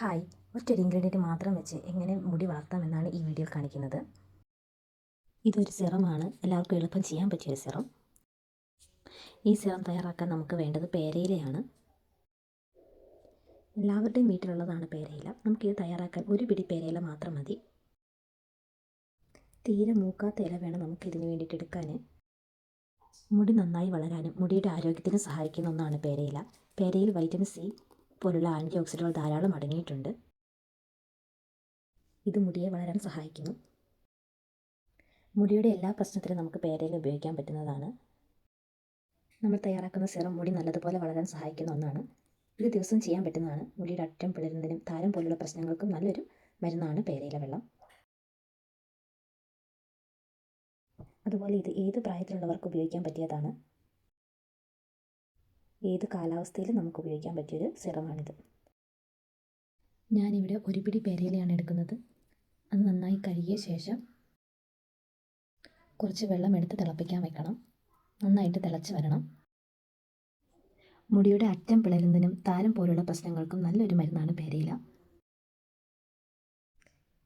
Hi. ഒറ്റൊരു ingredient മാത്രം വെച്ച് എങ്ങനെ മുടി വളർത്താം എന്നാണ് ഈ വീഡിയോ കാണിക്കുന്നത്. ഇതൊരു സിറമാണ്. എല്ലാവർക്കും എളുപ്പം ചെയ്യാൻ പറ്റിയൊരു സിറം. ഈ സിറം തയ്യാറാക്കാൻ നമുക്ക് വേണ്ടത് പേരയിലയാണ്. എല്ലാവരുടെയും വീട്ടിലുള്ളതാണ് പേരയില. നമുക്കിത് തയ്യാറാക്കാൻ ഒരു പിടി പേരയില മാത്രം മതി. തീരെ മൂക്കാത്ത ഇല വേണം നമുക്ക് ഇതിന് വേണ്ടിയിട്ട് എടുക്കാൻ മുടി നന്നായി വളരാനും മുടിയുടെ ആരോഗ്യത്തിന് സഹായിക്കുന്ന ഒന്നാണ് പേരയില. പേരയിൽ വൈറ്റമിൻ സി പോലുള്ള ആന്റി ഓക്സിഡുകൾ ധാരാളം അടങ്ങിയിട്ടുണ്ട്. ഇത് മുടിയെ വളരാൻ സഹായിക്കുന്നു. മുടിയുടെ എല്ലാ പ്രശ്നത്തിനും നമുക്ക് പേരയിൽ ഉപയോഗിക്കാൻ പറ്റുന്നതാണ്. നമ്മൾ തയ്യാറാക്കുന്ന സിറം മുടി നല്ലതുപോലെ വളരാൻ സഹായിക്കുന്ന ഒന്നാണ്. ഇത് ദിവസം ചെയ്യാൻ പറ്റുന്നതാണ്. മുടിയുടെ അറ്റം പിളരുന്നതിനും താരം പോലുള്ള പ്രശ്നങ്ങൾക്കും നല്ലൊരു മരുന്നാണ് പേരയില വെള്ളം. അതുപോലെ ഇത് ഏത് പ്രായത്തിലുള്ളവർക്ക് ഉപയോഗിക്കാൻ പറ്റിയതാണ്? ഏത് കാലാവസ്ഥയിലും നമുക്ക് ഉപയോഗിക്കാൻ പറ്റിയൊരു സിറമാണിത് ഞാനിവിടെ ഒരു പിടി പേരയിലയാണ് എടുക്കുന്നത്. അത് നന്നായി കഴുകിയ ശേഷം കുറച്ച് വെള്ളം എടുത്ത് തിളപ്പിക്കാൻ വെക്കണം. നന്നായിട്ട് തിളച്ച് വരണം. മുടിയുടെ അറ്റം പിളരുന്നതിനും താരം പോലുള്ള പ്രശ്നങ്ങൾക്കും നല്ലൊരു മരുന്നാണ് പേരയില.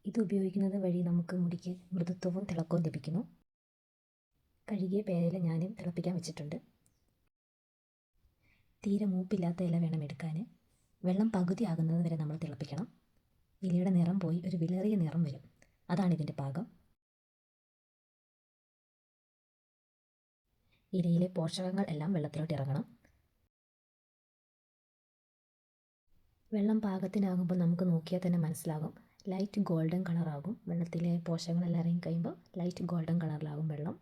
ഇത് ഉപയോഗിക്കുന്നത് വഴി നമുക്ക് മുടിക്ക് മൃദുത്വവും തിളക്കവും ലഭിക്കുന്നു. കഴുകിയ പേരയില ഞാനും തിളപ്പിക്കാൻ വെച്ചിട്ടുണ്ട്. തീരെ മൂപ്പില്ലാത്ത ഇല വേണം എടുക്കാൻ. വെള്ളം പകുതി ആകുന്നത് വരെ നമ്മൾ തിളപ്പിക്കണം. ഇലയുടെ നിറം പോയി ഒരു വിളറിയ നിറം വരും. അതാണ് ഇതിന്റെ പാകം. ഇലയിലെ പോഷകങ്ങൾ എല്ലാം വെള്ളത്തിലോട്ട് ഇറങ്ങണം. വെള്ളം പാകത്തിനാകുമ്പോൾ നമുക്ക് നോക്കിയാൽ തന്നെ മനസ്സിലാകും. ലൈറ്റ് ഗോൾഡൻ കളറാകും. വെള്ളത്തിലെ പോഷകങ്ങളെല്ലാം ഇറങ്ങി കഴിയുമ്പോൾ ലൈറ്റ് ഗോൾഡൻ കളറിലാകും വെള്ളം.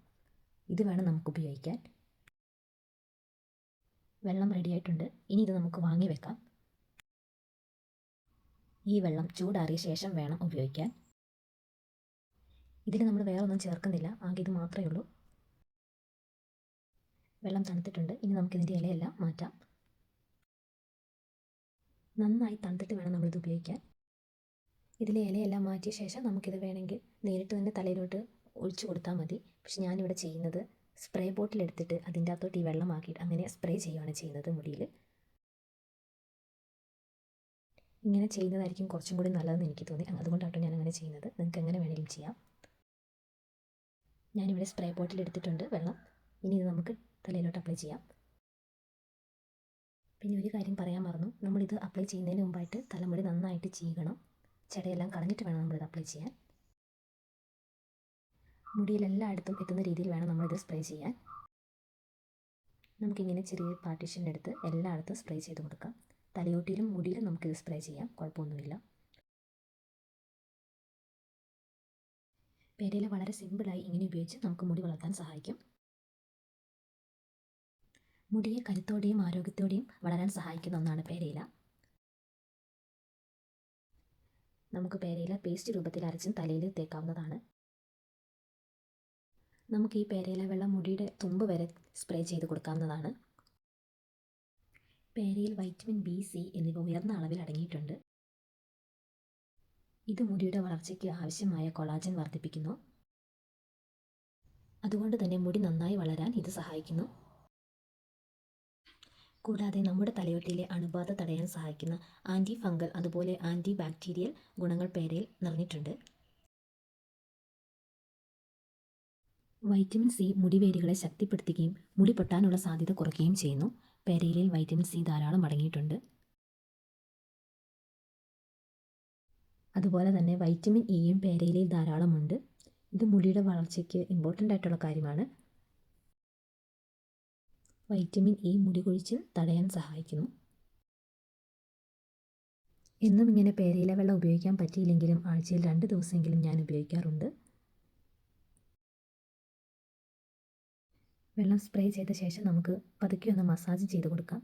ഇത് വേണം നമുക്ക് ഉപയോഗിക്കാൻ. വെള്ളം റെഡിയായിട്ടുണ്ട് ഇനി ഇത് നമുക്ക് വാങ്ങി വെക്കാം. ഈ വെള്ളം ചൂടാറിയ ശേഷം വേണം ഉപയോഗിക്കാൻ. ഇതിൽ നമ്മൾ വേറെ ഒന്നും ചേർക്കുന്നില്ല. ആകെ ഇത് മാത്രമേ ഉള്ളൂ. വെള്ളം തണുത്തിട്ടുണ്ട്. ഇനി നമുക്കിതിന്റെ ഇലയെല്ലാം മാറ്റാം. നന്നായി തണുത്തിട്ട് വേണം നമ്മളിത് ഉപയോഗിക്കാൻ. ഇതിലെ ഇലയെല്ലാം മാറ്റിയ ശേഷം നമുക്കിത് വേണമെങ്കിൽ നേരിട്ട് തന്നെ തലയിലോട്ട് ഒഴിച്ചു കൊടുത്താൽ മതി. പക്ഷെ ഞാനിവിടെ ചെയ്യുന്നത് സ്പ്രേ ബോട്ടിൽ എടുത്തിട്ട് അതിന്റെ അകത്തോട്ട് ഈ വെള്ളമാക്കിയിട്ട് അങ്ങനെ സ്പ്രേ ചെയ്യുകയാണ് ചെയ്യുന്നത് മുടിയിൽ ഇങ്ങനെ ചെയ്യുന്നതായിരിക്കും കുറച്ചും കൂടി നല്ലതെന്ന് എനിക്ക് തോന്നി. അതുകൊണ്ടാട്ടോ ഞാൻ അങ്ങനെ ചെയ്യുന്നത്. നിങ്ങൾക്ക് എങ്ങനെ വേണമെങ്കിലും ചെയ്യാം. ഞാനിവിടെ സ്പ്രേ ബോട്ടിൽ എടുത്തിട്ടുണ്ട് വെള്ളം. ഇനി ഇത് നമുക്ക് തലയിലോട്ട് അപ്ലൈ ചെയ്യാം. പിന്നെ ഒരു കാര്യം പറയാൻ മറന്നു. നമ്മളിത് അപ്ലൈ ചെയ്യുന്നതിന് മുമ്പായിട്ട് തലമുടി നന്നായിട്ട് ചീകണം. ചെടയെല്ലാം കളഞ്ഞിട്ട് വേണം നമ്മളിത് അപ്ലൈ ചെയ്യാൻ. മുടിയിൽ എല്ലായിടത്തും എത്തുന്ന രീതിയിൽ വേണം നമ്മളിത് സ്പ്രേ ചെയ്യാൻ. നമുക്കിങ്ങനെ ചെറിയ പാർട്ടീഷൻ എടുത്ത് എല്ലായിടത്തും സ്പ്രേ ചെയ്ത് കൊടുക്കാം. തലയോട്ടിയിലും മുടിയിലും നമുക്കിത് സ്പ്രേ ചെയ്യാം. കുഴപ്പമൊന്നുമില്ല. പേരയില വളരെ സിമ്പിളായി ഇങ്ങനെ ഉപയോഗിച്ച് നമുക്ക് മുടി വളർത്താൻ സഹായിക്കും. മുടിയെ കരുത്തോടെയും ആരോഗ്യത്തോടെയും വളരാൻ സഹായിക്കുന്ന ഒന്നാണ് പേരയില. നമുക്ക് പേരയില പേസ്റ്റ് രൂപത്തിൽ അരച്ചും തലയിൽ തേക്കാവുന്നതാണ്. നമുക്ക് ഈ പേരയില വെള്ളം മുടിയുടെ തുമ്പ് വരെ സ്പ്രേ ചെയ്ത് കൊടുക്കാവുന്നതാണ്. പേരയിൽ വൈറ്റമിൻ ബി സി എന്നിവ ഉയർന്ന അളവിൽ അടങ്ങിയിട്ടുണ്ട്. ഇത് മുടിയുടെ വളർച്ചയ്ക്ക് ആവശ്യമായ കൊളാജൻ വർദ്ധിപ്പിക്കുന്നു. അതുകൊണ്ട് തന്നെ മുടി നന്നായി വളരാൻ ഇത് സഹായിക്കുന്നു. കൂടാതെ നമ്മുടെ തലയോട്ടിയിലെ അണുബാധ തടയാൻ സഹായിക്കുന്ന ആന്റി ഫംഗൽ അതുപോലെ ആന്റി ബാക്ടീരിയൽ ഗുണങ്ങൾ പേരയിൽ നിറഞ്ഞിട്ടുണ്ട്. വൈറ്റമിൻ സി മുടിവേരുകളെ ശക്തിപ്പെടുത്തുകയും മുടി പൊട്ടാനുള്ള സാധ്യത കുറയ്ക്കുകയും ചെയ്യുന്നു. പേരയിലയിൽ വൈറ്റമിൻ സി ധാരാളം അടങ്ങിയിട്ടുണ്ട്. അതുപോലെ തന്നെ വൈറ്റമിൻ ഇയും പേരയിലയിൽ ധാരാളമുണ്ട്. ഇത് മുടിയുടെ വളർച്ചയ്ക്ക് ഇമ്പോർട്ടന്റ് ആയിട്ടുള്ള കാര്യമാണ്. വൈറ്റമിൻ ഇ മുടി കൊഴിച്ചിൽ തടയാൻ സഹായിക്കുന്നു. എന്നും ഇങ്ങനെ പേരയില വെള്ളം ഉപയോഗിക്കാൻ പറ്റിയില്ലെങ്കിലും ആഴ്ചയിൽ രണ്ട് ദിവസമെങ്കിലും ഞാൻ ഉപയോഗിക്കാറുണ്ട്. വെള്ളം സ്പ്രേ ചെയ്ത ശേഷം നമുക്ക് പതുക്കെ ഒന്ന് മസാജ് ചെയ്ത് കൊടുക്കാം.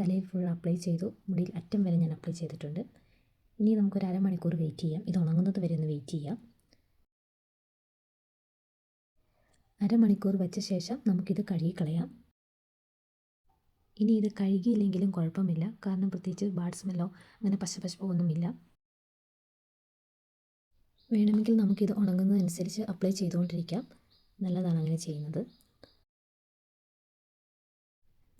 തലയിൽ ഫുൾ അപ്ലൈ ചെയ്തു. മുടിയിൽ അറ്റം വരെ ഞാൻ അപ്ലൈ ചെയ്തിട്ടുണ്ട്. ഇനി നമുക്കൊരു അരമണിക്കൂർ വെയിറ്റ് ചെയ്യാം. ഇത് ഉണങ്ങുന്നത് വരെ ഒന്ന് വെയിറ്റ് ചെയ്യാം. അരമണിക്കൂർ വെച്ച ശേഷം നമുക്കിത് കഴുകിക്കളയാം ഇനി ഇത് കഴുകിയില്ലെങ്കിലും കുഴപ്പമില്ല. കാരണം പ്രത്യേകിച്ച് ബാഡ് സ്മെല്ലോ അങ്ങനെ പശപശപ്പോ ഒന്നുമില്ല. വേണമെങ്കിൽ നമുക്കിത് ഉണങ്ങുന്നതനുസരിച്ച് അപ്ലൈ ചെയ്തുകൊണ്ടിരിക്കാം. നല്ലതാണ് അങ്ങനെ ചെയ്യുന്നത്.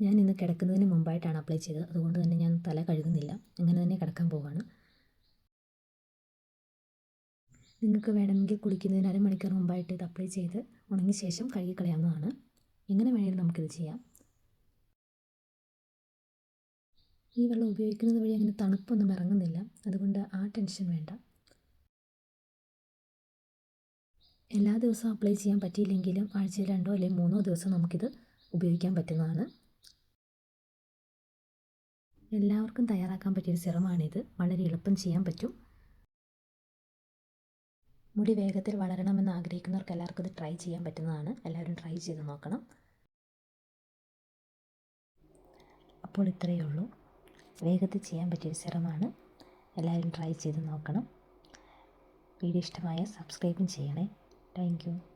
ഞാൻ ഇന്ന് കിടക്കുന്നതിന് മുമ്പായിട്ടാണ് അപ്ലൈ ചെയ്തത്. അതുകൊണ്ട് തന്നെ ഞാൻ തല കഴുകുന്നില്ല. അങ്ങനെ തന്നെ കിടക്കാൻ പോവാണ്. നിങ്ങൾക്ക് വേണമെങ്കിൽ കുളിക്കുന്നതിന് അരമണിക്കൂർ മുമ്പായിട്ട് ഇത് അപ്ലൈ ചെയ്ത് ഉണങ്ങിയ ശേഷം കഴുകി കളയാവുന്നതാണ് എങ്ങനെ വേണമെങ്കിലും നമുക്കിത് ചെയ്യാം. ഈ വെള്ളം ഉപയോഗിക്കുന്നത് വഴി അങ്ങനെ തണുപ്പൊന്നും ഇറങ്ങുന്നില്ല. അതുകൊണ്ട് ആ ടെൻഷൻ വേണ്ട. എല്ലാ ദിവസവും അപ്ലൈ ചെയ്യാൻ പറ്റിയില്ലെങ്കിലും ആഴ്ചയിൽ രണ്ടോ അല്ലെങ്കിൽ മൂന്നോ ദിവസം നമുക്കിത് ഉപയോഗിക്കാൻ പറ്റുന്നതാണ്. എല്ലാവർക്കും തയ്യാറാക്കാൻ പറ്റിയൊരു സിറമാണിത്. വളരെ എളുപ്പം ചെയ്യാൻ പറ്റും. മുടി വേഗത്തിൽ വളരണമെന്ന് ആഗ്രഹിക്കുന്നവർക്ക് എല്ലാവർക്കും ഇത് ട്രൈ ചെയ്യാൻ പറ്റുന്നതാണ്. എല്ലാവരും ട്രൈ ചെയ്ത് നോക്കണം. അപ്പോൾ ഇത്രയേ ഉള്ളൂ. വേഗത്തിൽ ചെയ്യാൻ പറ്റിയൊരു സിറമാണ്. എല്ലാവരും ട്രൈ ചെയ്ത് നോക്കണം. വീഡിയോ ഇഷ്ടമായ സബ്സ്ക്രൈബും ചെയ്യണേ. താങ്ക്